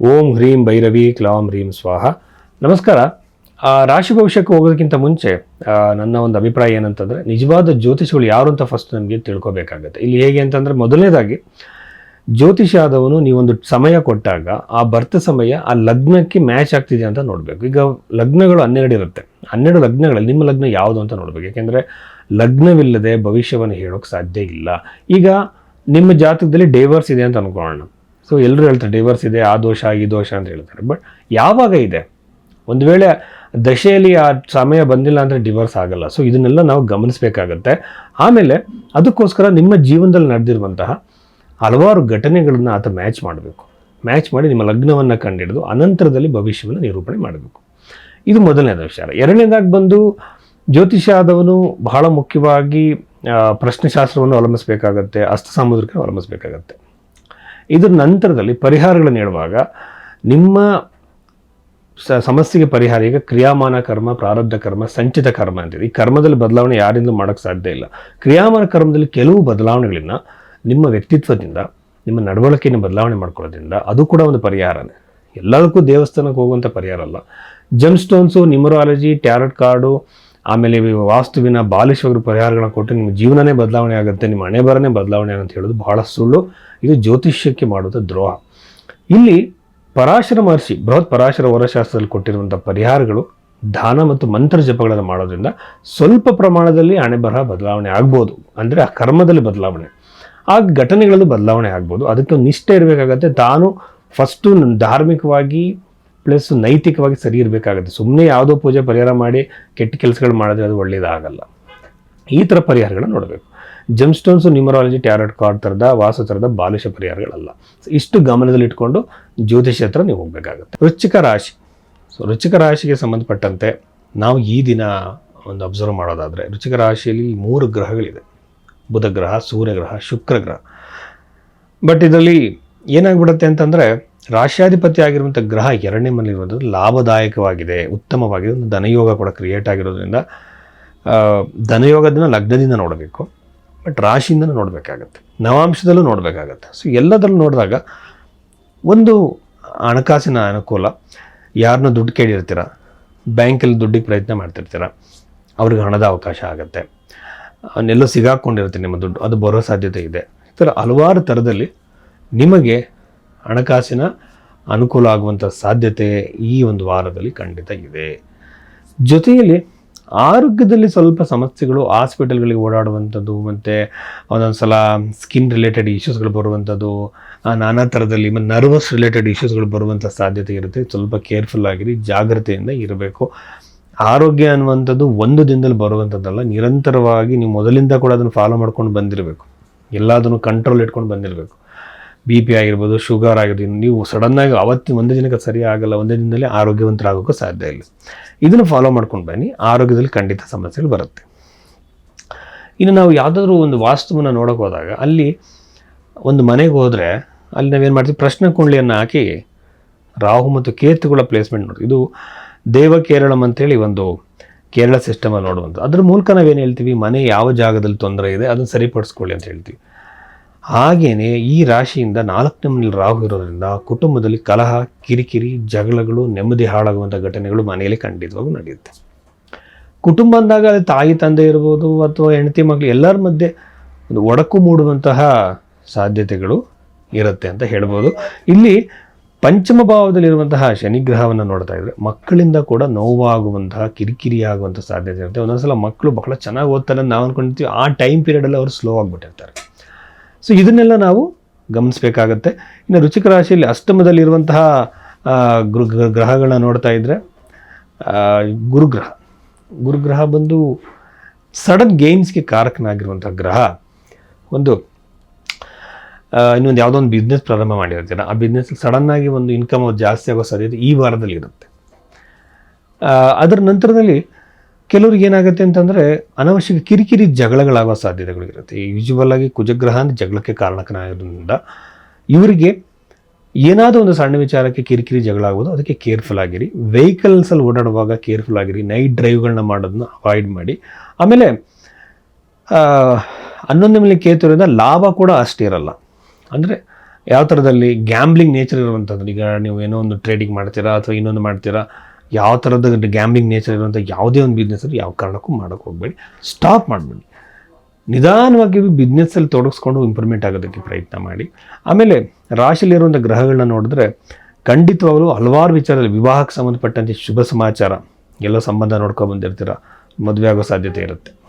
ಓಂ ಹ್ರೀಂ ಭೈರವಿ ಕ್ಲಾಂ ಹ್ರೀಂ ಸ್ವಾಹ. ನಮಸ್ಕಾರ. ರಾಶಿ ಭವಿಷ್ಯಕ್ಕೆ ಹೋಗೋದಕ್ಕಿಂತ ಮುಂಚೆ ನನ್ನ ಒಂದು ಅಭಿಪ್ರಾಯ ಏನಂತಂದರೆ, ನಿಜವಾದ ಜ್ಯೋತಿಷಿಗಳು ಯಾರು ಅಂತ ಫಸ್ಟ್ ನಮಗೆ ತಿಳ್ಕೊಬೇಕಾಗುತ್ತೆ. ಇಲ್ಲಿ ಹೇಗೆ ಅಂತಂದರೆ, ಮೊದಲನೇದಾಗಿ, ಜ್ಯೋತಿಷ ಆದವನು ನೀವೊಂದು ಸಮಯ ಕೊಟ್ಟಾಗ, ಆ ಬರ್ತ ಸಮಯ, ಆ ಲಗ್ನಕ್ಕೆ ಮ್ಯಾಚ್ ಆಗ್ತಿದೆ ಅಂತ ನೋಡಬೇಕು. ಈಗ ಲಗ್ನಗಳು ಹನ್ನೆರಡು ಇರುತ್ತೆ. ಹನ್ನೆರಡು ಲಗ್ನಗಳಲ್ಲಿ ನಿಮ್ಮ ಲಗ್ನ ಯಾವುದು ಅಂತ ನೋಡಬೇಕು. ಯಾಕೆಂದರೆ, ಲಗ್ನವಿಲ್ಲದೆ ಭವಿಷ್ಯವನ್ನು ಹೇಳೋಕ್ಕೆ ಸಾಧ್ಯ ಇಲ್ಲ. ಈಗ ನಿಮ್ಮ ಜಾತಕದಲ್ಲಿ ಡೇವರ್ಸ್ ಇದೆ ಅಂತ ಅನ್ಕೊಳ್ಳೋಣ. ಸೊ ಎಲ್ಲರೂ ಹೇಳ್ತಾರೆ ಡೈವರ್ಸ್ ಇದೆ, ಆ ದೋಷ, ಈ ದೋಷ ಅಂತ ಹೇಳ್ತಾರೆ. ಬಟ್ ಯಾವಾಗ ಇದೆ? ಒಂದು ವೇಳೆ ದಶೆಯಲ್ಲಿ ಆ ಸಮಯ ಬಂದಿಲ್ಲ ಅಂದರೆ ಡಿವರ್ಸ್ ಆಗಲ್ಲ. ಸೊ ಇದನ್ನೆಲ್ಲ ನಾವು ಗಮನಿಸಬೇಕಾಗತ್ತೆ. ಆಮೇಲೆ ಅದಕ್ಕೋಸ್ಕರ ನಿಮ್ಮ ಜೀವನದಲ್ಲಿ ನಡೆದಿರುವಂತಹ ಹಲವಾರು ಘಟನೆಗಳನ್ನು ಆತ ಮ್ಯಾಚ್ ಮಾಡಬೇಕು. ಮ್ಯಾಚ್ ಮಾಡಿ ನಿಮ್ಮ ಲಗ್ನವನ್ನು ಕಂಡಿಡಿದು, ಅನಂತರದಲ್ಲಿ ಭವಿಷ್ಯವನ್ನು ನಿರೂಪಣೆ ಮಾಡಬೇಕು. ಇದು ಮೊದಲನೇದ ವಿಚಾರ. ಎರಡನೇದಾಗಿ ಬಂದು, ಜ್ಯೋತಿಷ ಆದವನು ಬಹಳ ಮುಖ್ಯವಾಗಿ ಪ್ರಶ್ನೆಶಾಸ್ತ್ರವನ್ನು ಅವಲಂಬಿಸಬೇಕಾಗತ್ತೆ ಅಸ್ತ ಸಾಮುದ್ರಿಕ ಅವಲಂಬಿಸಬೇಕಾಗತ್ತೆ. ಇದ್ರ ನಂತರದಲ್ಲಿ ಪರಿಹಾರಗಳನ್ನು ಹೇಳುವಾಗ ನಿಮ್ಮ ಸ, ಸಮಸ್ಯೆಗೆ ಪರಿಹಾರ, ಈಗ ಕ್ರಿಯಾಮಾನ ಕರ್ಮ, ಪ್ರಾರಬ್ಧ ಕರ್ಮ, ಸಂಚಿತ ಕರ್ಮ ಅಂತಿದೆ ಈ ಕರ್ಮದಲ್ಲಿ ಬದಲಾವಣೆ ಯಾರಿಂದಲೂ ಮಾಡೋಕ್ಕೆ ಸಾಧ್ಯ ಇಲ್ಲ. ಕ್ರಿಯಾಮಾನ ಕರ್ಮದಲ್ಲಿ ಕೆಲವು ಬದಲಾವಣೆಗಳನ್ನ ನಿಮ್ಮ ವ್ಯಕ್ತಿತ್ವದಿಂದ, ನಿಮ್ಮ ನಡವಳಿಕೆಯನ್ನು ಬದಲಾವಣೆ ಮಾಡ್ಕೊಳ್ಳೋದ್ರಿಂದ ಅದು ಕೂಡ ಒಂದು ಪರಿಹಾರನೇ. ಎಲ್ಲದಕ್ಕೂ ದೇವಸ್ಥಾನಕ್ಕೆ ಹೋಗುವಂಥ ಪರಿಹಾರ ಅಲ್ಲ. Gem stones numerology tarot card ಆಮೇಲೆ ವಾಸ್ತುವಿನ ಬಾಲಿಶವರು ಪರಿಹಾರಗಳನ್ನ ಕೊಟ್ಟು ನಿಮ್ಮ ಜೀವನನೇ ಬದಲಾವಣೆ ಆಗುತ್ತೆ, ನಿಮ್ಮ ಹಣೆ ಬರನೇ ಬದಲಾವಣೆ ಅಂತ ಹೇಳೋದು ಬಹಳ ಸುಳ್ಳು. ಇದು ಜ್ಯೋತಿಷ್ಯಕ್ಕೆ ಮಾಡುವಂಥ ದ್ರೋಹ. ಇಲ್ಲಿ ಪರಾಶರ ಮಹರ್ಷಿ, ಬೃಹತ್ ಪರಾಶರ ವರಶಾಸ್ತ್ರದಲ್ಲಿ ಕೊಟ್ಟಿರುವಂಥ ಪರಿಹಾರಗಳು ದಾನ ಮತ್ತು ಮಂತ್ರ ಜಪಗಳನ್ನು ಮಾಡೋದ್ರಿಂದ ಸ್ವಲ್ಪ ಪ್ರಮಾಣದಲ್ಲಿ ಹಣೆ ಬರಹ ಬದಲಾವಣೆ ಆಗ್ಬೋದು. ಅಂದರೆ ಆ ಕರ್ಮದಲ್ಲಿ ಬದಲಾವಣೆ. ಆ ಘಟನೆಗಳಲ್ಲೂ ಬದಲಾವಣೆ ಆಗ್ಬೋದು. ಅದಕ್ಕೆ ನಿಷ್ಠೆ ಇರಬೇಕಾಗತ್ತೆ. ತಾನು ಫಸ್ಟು ಧಾರ್ಮಿಕವಾಗಿ ಪ್ಲಸ್ ನೈತಿಕವಾಗಿ ಸರಿ ಇರಬೇಕಾಗುತ್ತೆ. ಸುಮ್ಮನೆ ಯಾವುದೋ ಪೂಜೆ ಪರಿಹಾರ ಮಾಡಿ ಕೆಟ್ಟ ಕೆಲಸಗಳು ಮಾಡಿದ್ರೆ ಅದು ಒಳ್ಳೆಯದಾಗಲ್ಲ ಈ ಥರ ಪರಿಹಾರಗಳನ್ನ ನೋಡಬೇಕು. Gem stones numerology tarot card ಥರದ ವಾಸ ಥರದ ಬಾಲಿಶ ಪರಿಹಾರಗಳಲ್ಲ. ಇಷ್ಟು ಗಮನದಲ್ಲಿ ಇಟ್ಕೊಂಡು ಜ್ಯೋತಿಷ ಹತ್ರ ನೀವು ಹೋಗಬೇಕಾಗುತ್ತೆ. ವೃಶ್ಚಿಕ ರಾಶಿ. ಸೊ ವೃಶ್ಚಿಕ ರಾಶಿಗೆ ಸಂಬಂಧಪಟ್ಟಂತೆ ನಾವು ಈ ದಿನ ಒಂದು ಅಬ್ಸರ್ವ್ ಮಾಡೋದಾದರೆ, ವೃಶ್ಚಿಕ ರಾಶಿಯಲ್ಲಿ ಮೂರು ಗ್ರಹಗಳಿದೆ. ಬುಧ ಗ್ರಹ, ಸೂರ್ಯ ಗ್ರಹ, ಶುಕ್ರ ಗ್ರಹ. ಬಟ್ ಇದರಲ್ಲಿ ಏನಾಗ್ಬಿಡುತ್ತೆ ಅಂತಂದರೆ ರಾಶ್ಯಾಧಿಪತಿ ಆಗಿರುವಂಥ ಗ್ರಹ ಎರಡನೇ ಮನೆಯಲ್ಲಿರುವಂಥದ್ದು ಲಾಭದಾಯಕವಾಗಿದೆ, ಉತ್ತಮವಾಗಿದೆ, ಒಂದು ಧನಯೋಗ ಕೂಡ ಕ್ರಿಯೇಟ್ ಆಗಿರೋದ್ರಿಂದ ಧನಯೋಗದನ್ನ ಲಗ್ನದಿಂದ ನೋಡಬೇಕು ಬಟ್ ರಾಶಿಯಿಂದ ನೋಡಬೇಕಾಗತ್ತೆ, ನವಾಂಶದಲ್ಲೂ ನೋಡಬೇಕಾಗತ್ತೆ. ಸೊ ಎಲ್ಲದರಲ್ಲೂ ನೋಡಿದಾಗ ಒಂದು ಹಣಕಾಸಿನ ಅನುಕೂಲ, ಯಾರನ್ನ ದುಡ್ಡು ಕೇಳಿರ್ತೀರ, ಬ್ಯಾಂಕಲ್ಲಿ ದುಡ್ಡಿಗೆ ಪ್ರಯತ್ನ ಮಾಡ್ತಿರ್ತೀರ, ಅವ್ರಿಗೆ ಹಣದ ಅವಕಾಶ ಆಗುತ್ತೆ. ಅವನ್ನೆಲ್ಲೋ ಸಿಗಾಕೊಂಡಿರುತ್ತೆ ನಿಮ್ಮ ದುಡ್ಡು, ಅದು ಬರೋ ಸಾಧ್ಯತೆ ಇದೆ. ಈ ಥರ ಹಲವಾರು ಥರದಲ್ಲಿ ನಿಮಗೆ ಹಣಕಾಸಿನ ಅನುಕೂಲ ಆಗುವಂಥ ಸಾಧ್ಯತೆ ಈ ಒಂದು ವಾರದಲ್ಲಿ ಖಂಡಿತ ಇದೆ. ಜೊತೆಯಲ್ಲಿ ಆರೋಗ್ಯದಲ್ಲಿ ಸ್ವಲ್ಪ ಸಮಸ್ಯೆಗಳು ಹಾಸ್ಪಿಟಲ್ಗಳಿಗೆ ಓಡಾಡುವಂಥದ್ದು ಮತ್ತು ಒಂದೊಂದು ಸಲ ಸ್ಕಿನ್ ರಿಲೇಟೆಡ್ ಇಶ್ಯೂಸ್ಗಳು ಬರುವಂಥದ್ದು ನಾನಾ ಥರದಲ್ಲಿ ಮತ್ತು ನರ್ವಸ್ ರಿಲೇಟೆಡ್ ಇಶ್ಯೂಸ್ಗಳು ಬರುವಂಥ ಸಾಧ್ಯತೆ ಇರುತ್ತೆ. ಸ್ವಲ್ಪ ಕೇರ್ಫುಲ್ ಆಗಿರಿ, ಜಾಗ್ರತೆಯಿಂದ ಇರಬೇಕು. ಆರೋಗ್ಯ ಅನ್ನುವಂಥದ್ದು ಒಂದು ದಿನದಲ್ಲಿ ಬರುವಂಥದ್ದಲ್ಲ, ನಿರಂತರವಾಗಿ ನೀವು ಮೊದಲಿಂದ ಕೂಡ ಅದನ್ನು ಫಾಲೋ ಮಾಡ್ಕೊಂಡು ಬಂದಿರಬೇಕು. ಎಲ್ಲದನ್ನು ಕಂಟ್ರೋಲ್ ಇಟ್ಕೊಂಡು ಬಂದಿರಬೇಕು. ಬಿ ಪಿ ಆಗಿರ್ಬೋದು ಶುಗರ್ ಆಗಿರ್ಬೋದು ನೀವು ಸಡನ್ನಾಗಿ ಅವತ್ತಿನ ಒಂದೇ ದಿನಕ್ಕೆ ಸರಿ ಆಗಲ್ಲ, ಒಂದೇ ದಿನದಲ್ಲಿ ಆರೋಗ್ಯವಂತರಾಗೋಕ್ಕೂ ಸಾಧ್ಯ ಇಲ್ಲ. ಇದನ್ನು ಫಾಲೋ ಮಾಡ್ಕೊಂಡು ಬನ್ನಿ, ಆರೋಗ್ಯದಲ್ಲಿ ಖಂಡಿತ ಸಮಸ್ಯೆಗಳು ಬರುತ್ತೆ. ಇನ್ನು ನಾವು ಯಾವುದಾದ್ರೂ ಒಂದು ವಾಸ್ತುವನ್ನು ನೋಡೋಕೆ ಹೋದಾಗ, ಅಲ್ಲಿ ಒಂದು ಮನೆಗೆ ಹೋದರೆ, ಅಲ್ಲಿ ನಾವೇನು ಮಾಡ್ತೀವಿ, ಪ್ರಶ್ನೆ ಕುಂಡ್ಲಿಯನ್ನು ಹಾಕಿ, ರಾಹು ಮತ್ತು ಕೇತುಗಳ ಪ್ಲೇಸ್ಮೆಂಟ್ ನೋಡಿ ಇದು ದೇವ ಕೇರಳಂ ಅಂತೇಳಿ ಒಂದು ಕೇರಳ ಸಿಸ್ಟಮಲ್ಲಿ ನೋಡುವಂಥದ್ದು. ಅದ್ರ ಮೂಲಕ ನಾವೇನು ಹೇಳ್ತೀವಿ, ಮನೆ ಯಾವ ಜಾಗದಲ್ಲಿ ತೊಂದರೆ ಇದೆ, ಅದನ್ನು ಸರಿಪಡಿಸ್ಕೊಳ್ಳಿ ಅಂತ ಹೇಳ್ತೀವಿ. ಹಾಗೇನೆ ಈ ರಾಶಿಯಿಂದ ನಾಲ್ಕನೇ ರಾಹು ಇರೋದ್ರಿಂದ ಕುಟುಂಬದಲ್ಲಿ ಕಲಹ, ಕಿರಿಕಿರಿ, ಜಗಳಗಳು, ನೆಮ್ಮದಿ ಹಾಳಾಗುವಂಥ ಘಟನೆಗಳು ಮನೆಯಲ್ಲಿ ಖಂಡಿತವಾಗೂ ನಡೆಯುತ್ತೆ. ಕುಟುಂಬ ಅಂದಾಗ ಅದು ತಾಯಿ, ತಂದೆ ಇರ್ಬೋದು ಅಥವಾ ಹೆಂಡತಿ ಮಕ್ಕಳು ಎಲ್ಲರ ಮಧ್ಯೆ ಒಂದು ಒಡಕು ಮೂಡುವಂತಹ ಸಾಧ್ಯತೆಗಳು ಇರುತ್ತೆ ಅಂತ ಹೇಳ್ಬೋದು. ಇಲ್ಲಿ ಪಂಚಮ ಭಾವದಲ್ಲಿರುವಂತಹ ಶನಿಗ್ರಹವನ್ನು ನೋಡ್ತಾ ಇದ್ರೆ ಮಕ್ಕಳಿಂದ ಕೂಡ ನೋವಾಗುವಂತಹ, ಕಿರಿಕಿರಿ ಆಗುವಂಥ ಸಾಧ್ಯತೆ ಇರುತ್ತೆ. ಒಂದೊಂದ್ಸಲ ಮಕ್ಕಳು ಬಹಳ ಚೆನ್ನಾಗಿ ಓದ್ತಾರೆ ನಾವು ಅನ್ಕೊಂಡಿರ್ತೀವಿ. ಆ ಟೈಮ್ ಪೀರಿಯಡಲ್ಲಿ ಅವರು ಸ್ಲೋ ಆಗಿಬಿಟ್ಟಿರ್ತಾರೆ. ಸೊ ಇದನ್ನೆಲ್ಲ ನಾವು ಗಮನಿಸಬೇಕಾಗತ್ತೆ. ಇನ್ನು ರುಚಿಕ ರಾಶಿಯಲ್ಲಿ ಅಷ್ಟಮದಲ್ಲಿರುವಂತಹ ಗುರು ಗ್ರಹಗಳನ್ನ ನೋಡ್ತಾ ಇದ್ದರೆ ಗುರುಗ್ರಹ. ಗುರುಗ್ರಹ ಬಂದು ಸಡನ್ ಗೇಮ್ಸ್ಗೆ ಕಾರಕನಾಗಿರುವಂಥ ಗ್ರಹ. ಒಂದು ಇನ್ನೊಂದು ಯಾವುದೋ ಒಂದು ಬಿಸ್ನೆಸ್ ಪ್ರಾರಂಭ ಮಾಡಿರ್ತೀರ ಆ ಬಿಸ್ನೆಸ್ ಸಡನ್ನಾಗಿ ಒಂದು ಇನ್ಕಮ್ ಜಾಸ್ತಿ ಆಗೋ ಸಾಧ್ಯತೆ ಈ ವಾರದಲ್ಲಿ ಇರುತ್ತೆ. ಅದರ ನಂತರದಲ್ಲಿ ಕೆಲವ್ರಿಗೆ ಏನಾಗುತ್ತೆ ಅಂತಂದರೆ ಅನವಶ್ಯಕ ಕಿರಿಕಿರಿ ಜಗಳಗಳಾಗುವ ಸಾಧ್ಯತೆಗಳು ಇರುತ್ತೆ. ಯೂಶುವಲ್ ಆಗಿ ಕುಜಗ್ರಹ ಅಂತ ಜಗಳಕ್ಕೆ ಕಾರಣಕನಾಗಿರೋದ್ರಿಂದ ಇವರಿಗೆ ಏನಾದರೂ ಒಂದು ಸಣ್ಣ ವಿಚಾರಕ್ಕೆ ಕಿರಿಕಿರಿ ಜಗಳ ಅದಕ್ಕೆ ಕೇರ್ಫುಲ್ ಆಗಿರಿ. ವೆಹಿಕಲ್ಸಲ್ಲಿ ಓಡಾಡುವಾಗ ಕೇರ್ಫುಲ್ ಆಗಿರಿ. ನೈಟ್ ಡ್ರೈವ್ಗಳನ್ನ ಮಾಡೋದನ್ನ ಅವಾಯ್ಡ್ ಮಾಡಿ. ಆಮೇಲೆ ಹನ್ನೊಂದು ಮೇಲೆ ಕೇತಿರೋದ್ರಿಂದ ಲಾಭ ಕೂಡ ಅಷ್ಟಿರಲ್ಲ ಅಂದರೆ ಯಾವ ಥರದಲ್ಲಿ ಗ್ಯಾಂಬ್ಲಿಂಗ್ ನೇಚರ್ ಇರುವಂಥದ್ದು ಈಗ ನೀವು ಏನೋ ಒಂದು ಟ್ರೇಡಿಂಗ್ ಮಾಡ್ತೀರಾ ಅಥವಾ ಇನ್ನೊಂದು ಮಾಡ್ತೀರಾ? ಯಾವ ಥರದ ಗ್ಯಾಮ್ಲಿಂಗ್ ನೇಚರ್ ಇರುವಂಥ ಯಾವುದೇ ಒಂದು ಬಿಸ್ನೆಸ್ ಯಾವ ಕಾರಣಕ್ಕೂ ಮಾಡೋಕೆ ಹೋಗಬೇಡಿ. ಸ್ಟಾಪ್ ಮಾಡಿಬಿಡಿ. ನಿಧಾನವಾಗಿ ಬಿಸ್ನೆಸ್ಸಲ್ಲಿ ತೊಡಗಿಸ್ಕೊಂಡು ಇಂಪ್ರೂವ್ಮೆಂಟ್ ಆಗೋದಕ್ಕೆ ಪ್ರಯತ್ನ ಮಾಡಿ. ಆಮೇಲೆ ರಾಶಿಯಲ್ಲಿರುವಂಥ ಗ್ರಹಗಳನ್ನ ನೋಡಿದ್ರೆ ಖಂಡಿತವಾಗಲೂ ಹಲವಾರು ವಿಚಾರದಲ್ಲಿ ವಿವಾಹಕ್ಕೆ ಸಂಬಂಧಪಟ್ಟಂತೆ ಶುಭ ಸಮಾಚಾರ. ಎಲ್ಲ ಸಂಬಂಧ ನೋಡ್ಕೊಂಡು ಬಂದಿರ್ತೀರ. ಮದುವೆ ಆಗೋ ಸಾಧ್ಯತೆ ಇರುತ್ತೆ.